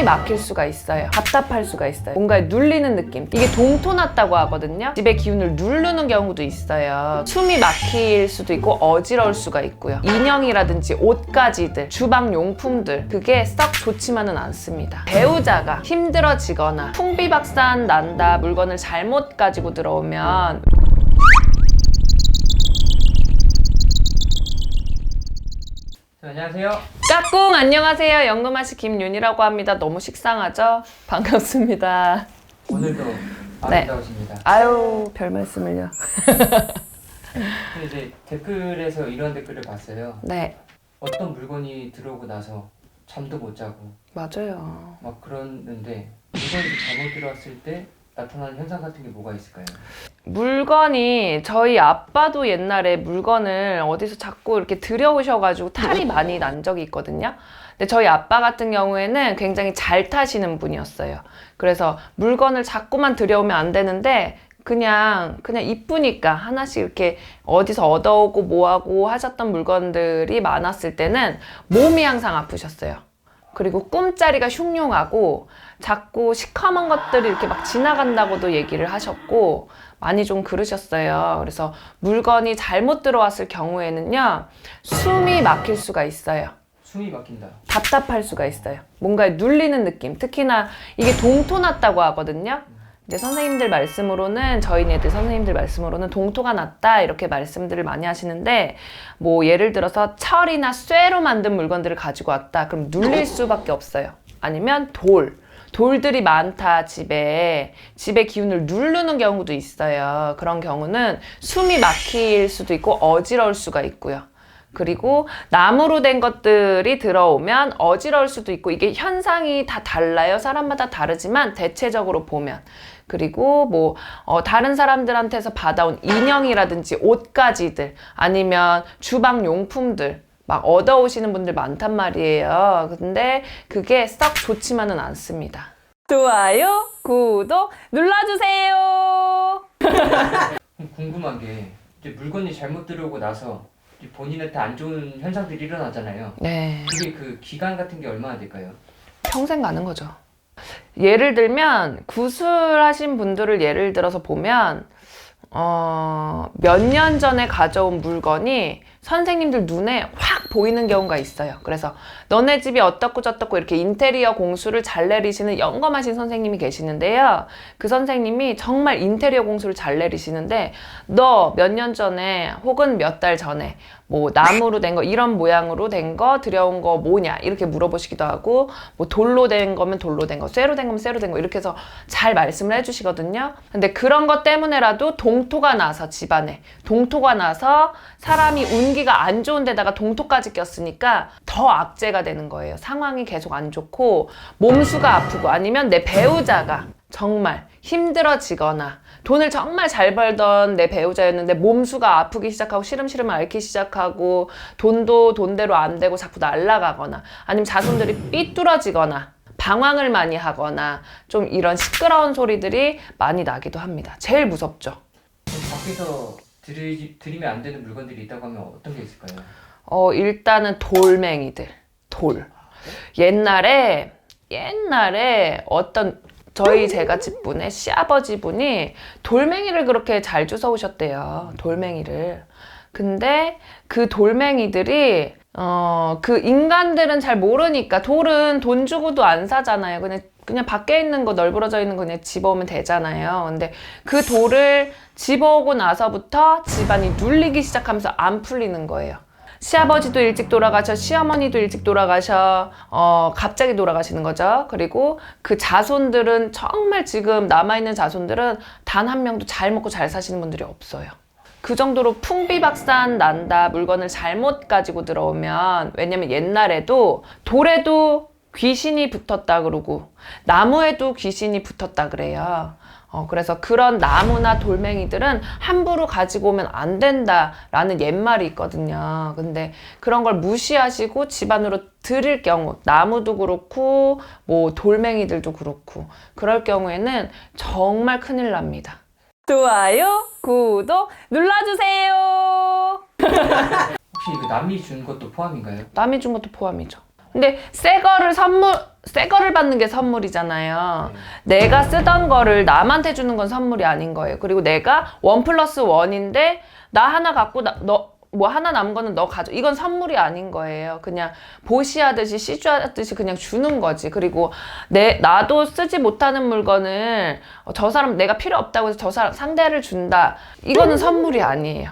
숨이 막힐 수가 있어요. 답답할 수가 있어요. 뭔가에 눌리는 느낌. 이게 동토났다고 하거든요. 집의 기운을 누르는 경우도 있어요. 숨이 막힐 수도 있고 어지러울 수가 있고요. 인형이라든지 옷가지들, 주방 용품들 그게 썩 좋지만은 않습니다. 배우자가 힘들어지거나 풍비박산 난다 물건을 잘못 가지고 들어오면 안녕하세요. 까꿍 안녕하세요. 연금아씨 김윤이라고 합니다. 너무 식상하죠? 반갑습니다. 오늘도 네. 아름다우십니다. 아유 별 말씀을요. 근데 이제 댓글에서 이런 댓글을 봤어요. 네 어떤 물건이 들어오고 나서 잠도 못 자고 맞아요. 막 그러는데 물건이 잘못 들어왔을 때 나타나는 현상 같은 게 뭐가 있을까요? 물건이 저희 아빠도 옛날에 물건을 어디서 자꾸 이렇게 들여오셔가지고 탈이 많이 난 적이 있거든요. 근데 저희 아빠 같은 경우에는 굉장히 잘 타시는 분이었어요. 그래서 물건을 자꾸만 들여오면 안 되는데 그냥 그냥 이쁘니까 하나씩 이렇게 어디서 얻어오고 뭐하고 하셨던 물건들이 많았을 때는 몸이 항상 아프셨어요. 그리고 꿈자리가 흉흉하고 자꾸 시커먼 것들이 이렇게 막 지나간다고도 얘기를 하셨고 많이 좀 그러셨어요. 그래서 물건이 잘못 들어왔을 경우에는요, 숨이 막힐 수가 있어요. 숨이 막힌다. 답답할 수가 있어요. 뭔가에 눌리는 느낌. 특히나 이게 동토났다고 하거든요. 이제 선생님들 말씀으로는 저희네들 선생님들 말씀으로는 동토가 났다 이렇게 말씀들을 많이 하시는데 뭐 예를 들어서 철이나 쇠로 만든 물건들을 가지고 왔다 그럼 눌릴 수밖에 없어요. 아니면 돌 돌들이 많다 집에 집의 기운을 누르는 경우도 있어요. 그런 경우는 숨이 막힐 수도 있고 어지러울 수가 있고요. 그리고 나무로 된 것들이 들어오면 어지러울 수도 있고 이게 현상이 다 달라요. 사람마다 다르지만 대체적으로 보면 그리고 뭐 어, 다른 사람들한테서 받아온 인형이라든지 옷가지들 아니면 주방 용품들 막 얻어오시는 분들 많단 말이에요. 근데 그게 썩 좋지만은 않습니다. 좋아요, 구독 눌러주세요. 궁금한 게 이제 물건이 잘못 들어오고 나서 본인한테 안 좋은 현상들이 일어나잖아요. 네. 그게 그 기간 같은 게 얼마나 될까요? 평생 가는 거죠. 예를 들면 구술하신 분들을 예를 들어서 보면 어, 몇 년 전에 가져온 물건이 선생님들 눈에 확 보이는 경우가 있어요. 그래서 너네 집이 어떻고 저떻고 이렇게 인테리어 공수를 잘 내리시는 영검하신 선생님이 계시는데요. 그 선생님이 정말 인테리어 공수를 잘 내리시는데 너 몇 년 전에 혹은 몇 달 전에 뭐 나무로 된 거 이런 모양으로 된 거 들여온 거 뭐냐 이렇게 물어보시기도 하고 뭐 돌로 된 거면 돌로 된 거, 쇠로 된 거면 쇠로 된 거 이렇게 해서 잘 말씀을 해주시거든요. 근데 그런 것 때문에라도 동토가 나서 집안에 동토가 나서 사람이 운기가 안 좋은 데다가 동토까지 꼈으니까 더 악재가 되는 거예요. 상황이 계속 안 좋고 몸수가 아프고 아니면 내 배우자가 정말 힘들어지거나 돈을 정말 잘 벌던 내 배우자였는데 몸수가 아프기 시작하고 시름시름 앓기 시작하고 돈도 돈대로 안 되고 자꾸 날라가거나 아니면 자손들이 삐뚤어지거나 방황을 많이 하거나 좀 이런 시끄러운 소리들이 많이 나기도 합니다. 제일 무섭죠. 밖에서 들이, 들이면 안 되는 물건들이 있다고 하면 어떤 게 있을까요? 어, 일단은 돌멩이들. 돌. 옛날에, 옛날에 어떤 저희 제가 집분의 시아버지 분이 돌멩이를 그렇게 잘 주워 오셨대요. 돌멩이를. 근데 그 돌멩이들이 어, 그 인간들은 잘 모르니까 돌은 돈 주고도 안 사잖아요. 그냥 그냥 밖에 있는 거 널브러져 있는 거 그냥 집어오면 되잖아요. 근데 그 돌을 집어오고 나서부터 집안이 눌리기 시작하면서 안 풀리는 거예요. 시아버지도 일찍 돌아가셔, 시어머니도 일찍 돌아가셔, 어, 갑자기 돌아가시는 거죠. 그리고 그 자손들은 정말 지금 남아있는 자손들은 단 한 명도 잘 먹고 잘 사시는 분들이 없어요. 그 정도로 풍비박산 난다 물건을 잘못 가지고 들어오면 왜냐면 옛날에도 돌에도 귀신이 붙었다 그러고 나무에도 귀신이 붙었다 그래요. 어, 그래서 그런 나무나 돌멩이들은 함부로 가지고 오면 안 된다라는 옛말이 있거든요. 근데 그런 걸 무시하시고 집안으로 들일 경우, 나무도 그렇고, 뭐 돌멩이들도 그렇고, 그럴 경우에는 정말 큰일 납니다. 좋아요, 구독 눌러주세요. 혹시 이거 남이 준 것도 포함인가요? 남이 준 것도 포함이죠. 근데 새 거를 선물 새 거를 받는 게 선물이잖아요. 내가 쓰던 거를 남한테 주는 건 선물이 아닌 거예요. 그리고 내가 원 플러스 원인데 나 하나 갖고 너뭐 하나 남은 거는 너 가져. 이건 선물이 아닌 거예요. 그냥 보시하듯이 시주하듯이 그냥 주는 거지. 그리고 내 나도 쓰지 못하는 물건을 어, 저 사람 내가 필요 없다고 해서 저 사람 상대를 준다. 이거는 선물이 아니에요.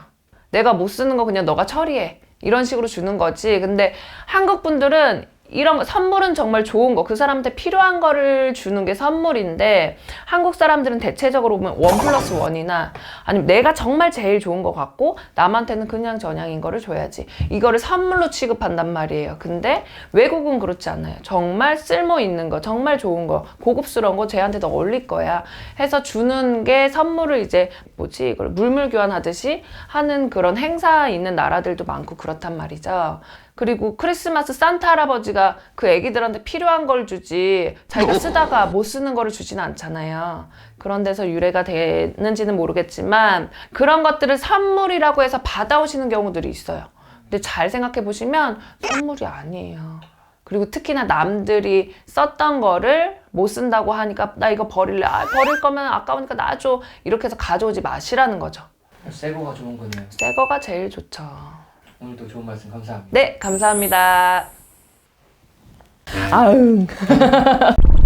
내가 못 쓰는 거 그냥 너가 처리해. 이런 식으로 주는 거지. 근데 한국 분들은 이런 거, 선물은 정말 좋은 거, 그 사람한테 필요한 거를 주는 게 선물인데, 한국 사람들은 대체적으로 보면 원 플러스 원이나, 아니면 내가 정말 제일 좋은 거 같고, 남한테는 그냥 전향인 거를 줘야지. 이거를 선물로 취급한단 말이에요. 근데 외국은 그렇지 않아요. 정말 쓸모 있는 거, 정말 좋은 거, 고급스러운 거 쟤한테 더 어울릴 거야. 해서 주는 게 선물을 이제, 뭐지, 이걸 물물 교환하듯이 하는 그런 행사 있는 나라들도 많고 그렇단 말이죠. 그리고 크리스마스 산타 할아버지가 그 애기들한테 필요한 걸 주지 자기가 쓰다가 못 쓰는 거를 주진 않잖아요. 그런 데서 유래가 되는지는 모르겠지만 그런 것들을 선물이라고 해서 받아오시는 경우들이 있어요. 근데 잘 생각해 보시면 선물이 아니에요. 그리고 특히나 남들이 썼던 거를 못 쓴다고 하니까 나 이거 버릴래. 아, 버릴 거면 아까우니까 놔줘. 이렇게 해서 가져오지 마시라는 거죠. 새 거가 좋은 거네요. 새 거가 제일 좋죠. 오늘도 좋은 말씀 감사합니다. 네, 감사합니다. 아응.